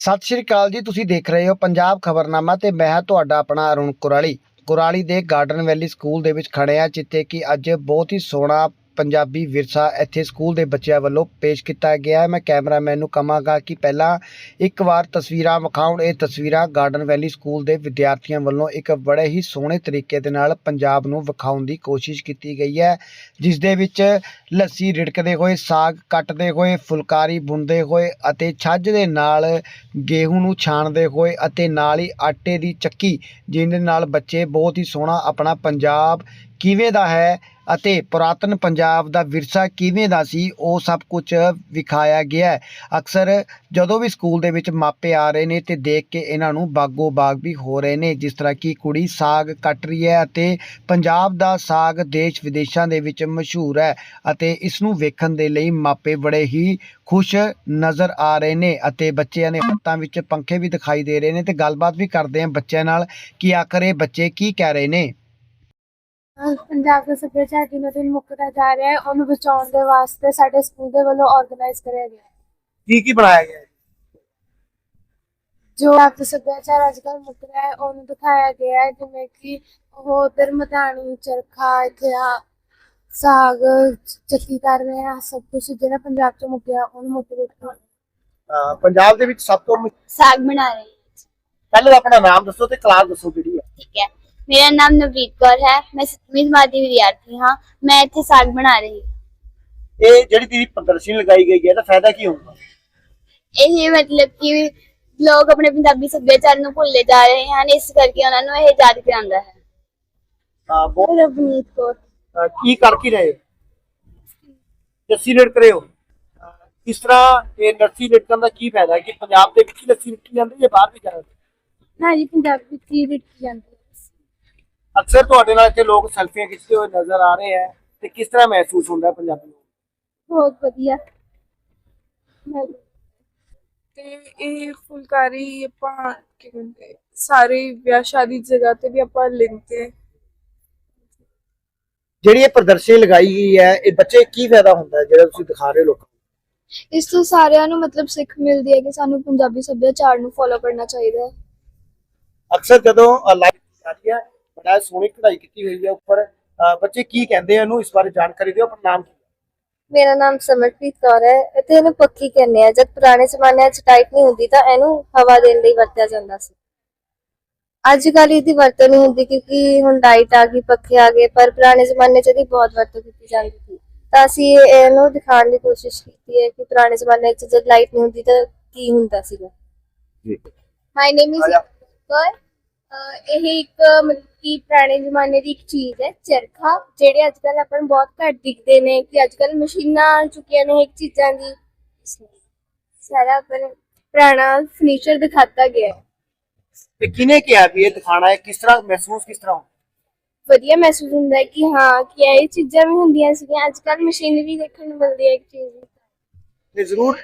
ਸਤਿ ਸ਼੍ਰੀ ਅਕਾਲ ਜੀ, ਤੁਸੀਂ ਦੇਖ ਰਹੇ ਹੋ ਪੰਜਾਬ ਖਬਰਨਾਮਾ ਤੇ ਮੈਂ ਹਾਂ ਤੁਹਾਡਾ ਆਪਣਾ ਅਰੁਣ ਕੁਰਾਲੀ। ਕੁਰਾਲੀ ਦੇ ਗਾਰਡਨ ਵੈਲੀ ਸਕੂਲ ਦੇ ਵਿੱਚ ਖੜੇ ਆ ਜਿੱਥੇ ਕਿ ਅੱਜ ਬਹੁਤ ਹੀ ਸੋਹਣਾ ਪੰਜਾਬੀ ਵਿਰਸਾ ਇੱਥੇ ਸਕੂਲ ਦੇ ਬੱਚਿਆਂ ਵੱਲੋਂ ਪੇਸ਼ ਕੀਤਾ ਗਿਆ ਮੈਂ ਕੈਮਰਾਮੈਨ ਨੂੰ ਕਹਾਂਗਾ ਕਿ ਪਹਿਲਾਂ ਇੱਕ ਵਾਰ ਤਸਵੀਰਾਂ ਵਿਖਾਉਣ। ਇਹ ਤਸਵੀਰਾਂ ਗਾਰਡਨ ਵੈਲੀ ਸਕੂਲ ਦੇ ਵਿਦਿਆਰਥੀਆਂ ਵੱਲੋਂ ਇੱਕ ਬੜੇ ਹੀ ਸੋਹਣੇ ਤਰੀਕੇ ਦੇ ਨਾਲ ਪੰਜਾਬ ਨੂੰ ਵਿਖਾਉਣ ਦੀ ਕੋਸ਼ਿਸ਼ ਕੀਤੀ ਗਈ ਹੈ, ਜਿਸ ਦੇ ਵਿੱਚ ਲੱਸੀ ਰਿੜਕਦੇ ਹੋਏ, ਸਾਗ ਕੱਟਦੇ ਹੋਏ, ਫੁਲਕਾਰੀ ਬੁਣਦੇ ਹੋਏ ਅਤੇ ਛੱਜ ਦੇ ਨਾਲ ਗੇਹੂੰ ਨੂੰ ਛਾਣਦੇ ਹੋਏ ਅਤੇ ਨਾਲ ਹੀ ਆਟੇ ਦੀ ਚੱਕੀ ਜਿਹਦੇ ਨਾਲ ਬੱਚੇ ਬਹੁਤ ਹੀ ਸੋਹਣਾ ਆਪਣਾ ਪੰਜਾਬ ਕਿਵੇਂ ਦਾ ਹੈ ਅਤੇ ਪੁਰਾਤਨ ਪੰਜਾਬ ਦਾ ਵਿਰਸਾ ਕਿਵੇਂ ਦਾ ਸੀ, ਉਹ ਸਭ ਕੁਝ ਵਿਖਾਇਆ ਗਿਆ ਅਕਸਰ ਜਦੋਂ ਵੀ ਸਕੂਲ ਦੇ ਵਿੱਚ ਮਾਪੇ ਆ ਰਹੇ ਨੇ ਤੇ ਦੇਖ ਕੇ ਇਹਨਾਂ ਨੂੰ ਬਾਗੋ ਬਾਗ ਵੀ ਹੋ ਰਹੇ ਨੇ, ਜਿਸ ਤਰ੍ਹਾਂ ਕਿ ਕੁੜੀ ਸਾਗ ਕੱਟ ਰਹੀ ਹੈ ਅਤੇ ਪੰਜਾਬ ਦਾ ਸਾਗ ਦੇਸ਼ ਵਿਦੇਸ਼ਾਂ ਦੇ ਵਿੱਚ ਮਸ਼ਹੂਰ ਹੈ ਅਤੇ ਇਸ ਨੂੰ ਵੇਖਣ ਦੇ ਲਈ ਮਾਪੇ ਬੜੇ ਹੀ ਖੁਸ਼ ਨਜ਼ਰ ਆ ਰਹੇ ਨੇ ਅਤੇ ਬੱਚਿਆਂ ਦੇ ਹੱਥਾਂ ਵਿੱਚ ਪੰਖੇ ਵੀ ਦਿਖਾਈ ਦੇ ਰਹੇ ਨੇ ਤੇ ਗੱਲਬਾਤ ਵੀ ਕਰਦੇ ਹਾਂ ਬੱਚਿਆਂ ਨਾਲ ਕਿ ਆਖਰ ਇਹ ਬੱਚੇ ਕੀ ਕਹਿ ਰਹੇ ਨੇ। ਪੰਜਾਬ ਦਾ ਸੱਭਿਆਚਾਰ ਦਿਨੋ ਦਿਨ ਮੁੱਕਦਾ ਜਾ ਰਿਹਾ ਹੈ ਉਹਨੂੰ ਬਚਾਉਣ ਦੇ ਵਾਸਤੇ ਸਾਡੇ ਸਕੂਲ ਦੇ ਵੱਲੋਂ ਆਰਗੇਨਾਈਜ਼ ਕਰਿਆ ਗਿਆ ਹੈ। ਕੀ ਕੀ ਬਣਾਇਆ ਗਿਆ ਜੋ ਆਪ ਦਾ ਸੱਭਿਆਚਾਰ ਅੱਜ ਕੱਲ੍ਹ ਮੁੱਕ ਰਿਹਾ ਹੈ ਉਹਨੂੰ ਦਿਖਾਇਆ ਗਿਆ ਹੈ ਜਿਵੇਂ ਕਿ ਉਹ ਉਧਰ ਮਧਾਣੀ ਚਰਖਾ ਇੱਥੇ ਆ ਸਾਗ ਚੱਕੀ ਕਰ ਰਹੇ ਆ ਸਭ ਕੁਝ ਜਿਹੜਾ ਪੰਜਾਬ ਚ ਮੁੱਕਿਆ ਉਹਨੂੰ ਮੁੱਕ ਰਿਹਾ ਪੰਜਾਬ ਦੇ ਵਿੱਚ ਸਭ ਤੋਂ ਸਾਗ ਬਣਾ ਰਹੀ ਹਾਂ ਪਹਿਲੇ ਆਪਣਾ ਨਾਮ ਦੱਸੋ ਤੇ ਕਲਾਸ ਦੱਸੋ ਕਿਹੜੀ ਹੈ। ਠੀਕ ਹੈ। ਮੇਰਾ ਨਾਮ ਨਵਰੀਤ ਕੌਰ ਹੈ। ਮੈਂ 7ਵੀਂ ਜਮਾਤ ਦੀ ਵਿਦਿਆਰਥੀ ਹਾਂ। ਮੈਂ ਇੱਥੇ ਸਾਗ ਬਣਾ ਰਹੀ ਹਾਂ। ਇਹ ਜਿਹੜੀ ਤੇਰੀ ਪ੍ਰਦਰਸ਼ਨੀ ਲਗਾਈ ਗਈ ਹੈ ਤਾਂ ਫਾਇਦਾ ਕੀ ਹੋਊਗਾ? ਇਹ ਮਤਲਬ ਕਿ ਲੋਕ ਆਪਣੇ ਪੰਜਾਬੀ ਸੱਭਿਆਚਾਰ ਨੂੰ ਭੁੱਲਦੇ ਜਾ ਰਹੇ ਹਨ। ਇਸ ਕਰਕੇ ਉਹਨਾਂ ਨੂੰ ਇਹ ਯਾਦ ਕਰਾਉਂਦਾ ਹੈ। ਹਾਂ ਬਹੁਤ ਰਵਨੀਤ ਕੌਰ। ਅਹ ਕੀ ਕਰ ਕੀ ਰਹੇ ਹੋ? ਲੱਸੀ ਹੋ? ਅਹ ਕਿਸ ਤਰ੍ਹਾਂ ਇਹ ਲੱਸੀ ਰੇਟਣ ਦਾ ਕੀ ਫਾਇਦਾ ਹੈ? ਕਿ ਪੰਜਾਬ ਦੇ ਵਿੱਚ ਹੀ ਲੱਸੀ ਜਾਂਦੀ ਹੈ ਜਾਂ ਬਾਹਰ ਵੀ ਜਾਂਦੀ ਹੈ? ਹਾਂ ਜੀ ਪੰਜਾਬ ਵਿੱਚ ਹੀ ਦਿੱਤੀ ਜਾਂਦੀ ਹੈ। ਅਕਸਰ ਤੁਹਾਡੇ ਨਾਲ ਇੱਥੇ ਲੋਕ ਸੈਲਫੀਆਂ ਖਿੱਚਦੇ ਹੋਏ ਨਜ਼ਰ ਆ ਰਹੇ ਹੈ ਤੇ ਕਿਸ ਤਰ੍ਹਾਂ ਮਹਿਸੂਸ ਹੁੰਦਾ ਪੰਜਾਬੀ ਨੂੰ? ਬਹੁਤ ਵਧੀਆ। ਮੈਂ ਤੇ ਇਹ ਫੁਲਕਾਰੀ ਆਪਾਂ ਕੀ ਕਹਿੰਦੇ ਸਾਰੇ ਵਿਆਹ ਸ਼ਾਦੀ ਜਗ੍ਹਾ ਤੇ ਵੀ ਆਪਾਂ ਲੈਂਦੇ ਹਾਂ। ਜਿਹੜੀ ਇਹ ਪ੍ਰਦਰਸ਼ਨੀ ਲਗਾਈ ਗਈ ਹੈ ਇਹ ਬੱਚੇ ਕੀ ਫਾਇਦਾ ਹੁੰਦਾ ਹੈ ਜਿਹੜਾ ਤੁਸੀਂ ਦਿਖਾ ਰਹੇ ਹੋ ਲੋਕਾਂ ਨੂੰ? ਇਸ ਤੋਂ ਸਾਰਿਆਂ ਨੂੰ ਮਤਲਬ ਸਿੱਖ ਮਿਲਦੀ ਹੈ ਕਿ ਸਾਨੂੰ ਪੰਜਾਬੀ ਸੱਭਿਆਚਾਰ ਨੂੰ ਫੋਲੋ ਕਰਨਾ ਚਾਹੀਦਾ ਹੈ। ਅਕਸਰ ਜਦੋਂ ਲਾਈਵ ਜਾਂਦੀ ਹੈ ਬੜਾ ਸੋਹਣੀ ਕਢਾਈ ਕੀਤੀ ਹੋਈ ਹੈ ਉੱਪਰ। ਬੱਚੇ ਕੀ ਕਹਿੰਦੇ ਆ ਇਹਨੂੰ? ਇਸ ਬਾਰੇ ਜਾਣਕਾਰੀ ਦਿਓ ਆਪਣਾ ਨਾਮ ਕੀ ਹੈ? ਮੇਰਾ ਨਾਮ ਸਮਰਪ੍ਰੀਤ ਕੌਰ ਹੈ। ਅਤੇ ਇਹਨੂੰ ਪੱਖੀ ਕਹਿੰਦੇ ਆ। ਜਦ ਪੁਰਾਣੇ ਜ਼ਮਾਨਿਆਂ 'ਚ ਟਾਈਟ ਨਹੀਂ ਹੁੰਦੀ ਤਾਂ ਇਹਨੂੰ ਹਵਾ ਦੇਣ ਲਈ ਵਰਤਿਆ ਜਾਂਦਾ ਸੀ। ਅੱਜ ਕੱਲ੍ਹ ਇਹਦੀ ਵਰਤੋਂ ਨਹੀਂ ਹੁੰਦੀ ਕਿਉਂਕਿ ਹੁਣ ਲਾਈਟ ਆ ਗਈ ਪੱਖੇ ਆ ਗਏ ਪਰ ਪੁਰਾਣੇ ਜ਼ਮਾਨੇ 'ਚ ਇਹਦੀ ਬਹੁਤ ਵਰਤੋਂ ਕੀਤੀ ਜਾਂਦੀ ਸੀ। ਤਾਂ ਅਸੀਂ ਇਹ- ਇਹਨੂੰ ਦਿਖਾਉਣ ਦੀ ਕੋਸ਼ਿਸ਼ ਕੀਤੀ ਹੈ ਕਿ ਪੁਰਾਣੇ ਜ਼ਮਾਨੇ 'ਚ ਜਦ ਲਾਈਟ ਨਹੀਂ ਹੁੰਦੀ ਤਾਂ ਕੀ ਹੁੰਦਾ ਸੀਗਾ? ਮਾਈ ਨੇਮ ਇਜ਼ ਕੌਰ ਇਹ ਇੱਕ ਮਤਲਬ ਕਿ ਪੁਰਾਣੇ ਜ਼ਮਾਨੇ ਦੀ ਇੱਕ ਚੀਜ਼ ਹੈ ਚਰਖਾ ਜਿਹੜੇ ਅੱਜ ਕੱਲ ਆਪਾਂ ਨੂੰ ਬਹੁਤ ਘੱਟ ਦਿਖਦੇ ਨੇ ਕਿ ਅੱਜ ਕੱਲ ਮਸ਼ੀਨਾਂ ਆ ਚੁੱਕੀਆਂ ਨੇ ਇੱਕ ਚੀਜ਼ਾਂ ਦੀ। ਸਾਰਾ ਪਰ ਪੁਰਾਣਾ ਫਰਨੀਚਰ ਦਿਖਾਤਾ ਗਿਆ ਹੈ। ਤੇ ਕਿਹਨੇ ਕਿਹਾ ਵੀ ਇਹ ਦਿਖਾਣਾ ਹੈ? ਕਿਸ ਤਰ੍ਹਾਂ ਮਹਿਸੂਸ ਕਿਸ ਤਰ੍ਹਾਂ? ਹੁੰਦਾ ਵਧੀਆ ਮਹਿਸੂਸ ਹੁੰਦਾ ਹੈ ਕਿ ਹਾਂ ਕਿ ਇਹ ਚੀਜ਼ਾਂ ਵੀ ਹੁੰਦੀਆਂ ਸੀਗੀਆਂ। ਅੱਜ ਕੱਲ ਮਸ਼ੀਨਰੀ ਦੇਖਣ ਨੂੰ ਮਿਲਦੀ ਹੈ ਇੱਕ ਚੀਜ਼ ਤੇ ਜ਼ਰੂਰ